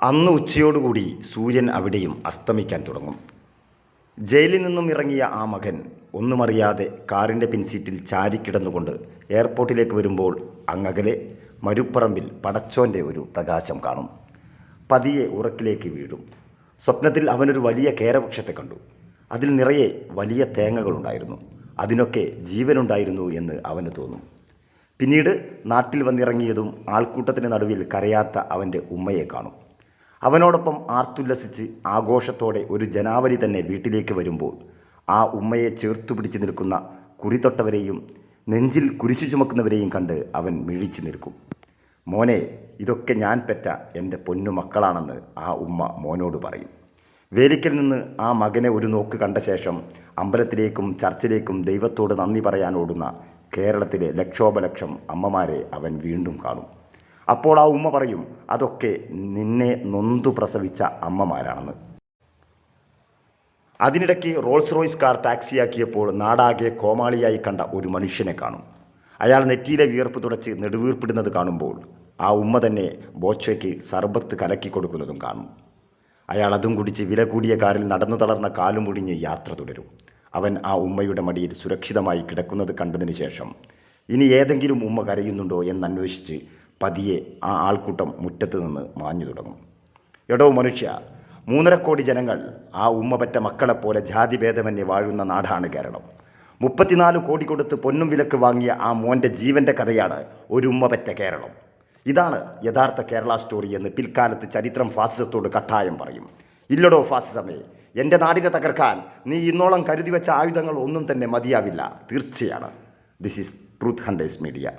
അന്ന് ഉച്ചയോടുകൂടി സൂര്യൻ അവിടെയും അസ്തമിക്കാൻ തുടങ്ങും. ജയിലിൽ നിന്നും ഇറങ്ങിയ ആ മകൻ ഒന്നുമറിയാതെ കാറിന്റെ പിൻസീറ്റിൽ ചാരിക്കിടന്നുകൊണ്ട് എയർപോർട്ടിലേക്ക് വരുമ്പോൾ അങ്ങകലെ മരുപ്പറമ്പിൽ പടച്ചോന്റെ ഒരു പ്രകാശം കാണും. പതിയെ ഉറക്കിലേക്ക് വീഴും. സ്വപ്നത്തിൽ അവനൊരു വലിയ കേരവൃക്ഷത്തെ കണ്ടു. അതിൽ നിറയെ വലിയ തേങ്ങകളുണ്ടായിരുന്നു. അതിനൊക്കെ ജീവനുണ്ടായിരുന്നു എന്ന് അവന് തോന്നും. പിന്നീട് നാട്ടിൽ വന്നിറങ്ങിയതും ആൾക്കൂട്ടത്തിന് നടുവിൽ കരയാത്ത അവന്റെ ഉമ്മയെ കാണും. അവനോടൊപ്പം ആർത്തുല്ലസിച്ച് ആഘോഷത്തോടെ ഒരു ജനാവലി തന്നെ വീട്ടിലേക്ക് വരുമ്പോൾ ആ ഉമ്മയെ ചേർത്തു പിടിച്ച് നിൽക്കുന്ന കുറിതൊട്ടവരെയും നെഞ്ചിൽ കുരിശു ചുമക്കുന്നവരെയും കണ്ട് അവൻ മിഴിച്ചു നിൽക്കും. മോനെ ഇതൊക്കെ ഞാൻ പെറ്റ എന്റെ പൊന്നു മക്കളാണെന്ന് ആ ഉമ്മ മോനോട് പറയും. വേലിക്കൽ നിന്ന് ആ മകനെ ഒരു നോക്ക് കണ്ട ശേഷം അമ്പലത്തിലേക്കും ചർച്ചിലേക്കും ദൈവത്തോട് നന്ദി പറയാനോടുന്ന കേരളത്തിലെ ലക്ഷോപലക്ഷം അമ്മമാരെ അവൻ വീണ്ടും കാണും. അപ്പോൾ ആ ഉമ്മ പറയും അതൊക്കെ നിന്നെ നൊന്തു പ്രസവിച്ച അമ്മമാരാണെന്ന്. അതിനിടയ്ക്ക് റോൾസ് റോയ്സ് കാർ ടാക്സിയാക്കിയപ്പോൾ നാടാകെ കോമാളിയായി കണ്ട ഒരു മനുഷ്യനെ കാണും. അയാൾ നെറ്റിയിലെ വിയർപ്പ് തുടച്ച് നെടുവീർപ്പിടുന്നത് കാണുമ്പോൾ ആ ഉമ്മ തന്നെ ബോച്ചയ്ക്ക് സർബത്ത് കലക്കി കൊടുക്കുന്നതും കാണും. അയാൾ അതും കുടിച്ച് വില കൂടിയ കാറിൽ നടന്നു തളർന്ന കാലും മുടിഞ്ഞ് യാത്ര തുടരും. അവൻ ആ ഉമ്മയുടെ മടിയിൽ സുരക്ഷിതമായി കിടക്കുന്നത് കണ്ടതിന് ശേഷം ഇനി ഏതെങ്കിലും ഉമ്മ കരയുന്നുണ്ടോ എന്നന്വേഷിച്ച് പതിയെ ആ ആൾക്കൂട്ടം മുറ്റത്ത് നിന്ന് മാഞ്ഞു തുടങ്ങും. എടോ മനുഷ്യ മൂന്നര കോടി ജനങ്ങൾ ആ ഉമ്മപറ്റ മക്കളെപ്പോലെ ജാതിഭേദമന്യേ വാഴുന്ന നാടാണ് കേരളം. മുപ്പത്തിനാല് കോടി കൊടുത്ത് പൊന്നും വിലക്ക് വാങ്ങിയ ആ മോന്റെ ജീവന്റെ കഥയാണ് ഒരു ഉമ്മപറ്റ കേരളം. ഇതാണ് യഥാർത്ഥ കേരള സ്റ്റോറി എന്ന് പിൽക്കാലത്ത് ചരിത്രം ഫാസിസത്തോട് കട്ടായം പറയും. ഇല്ലടോ ഫാസിസമേ എന്റെ നാടിനെ തകർക്കാൻ നീ ഇന്നോളം കരുതി വെച്ച ആയുധങ്ങൾ ഒന്നും തന്നെ മതിയാവില്ല. തീർച്ചയാണ്. This is truth hunters media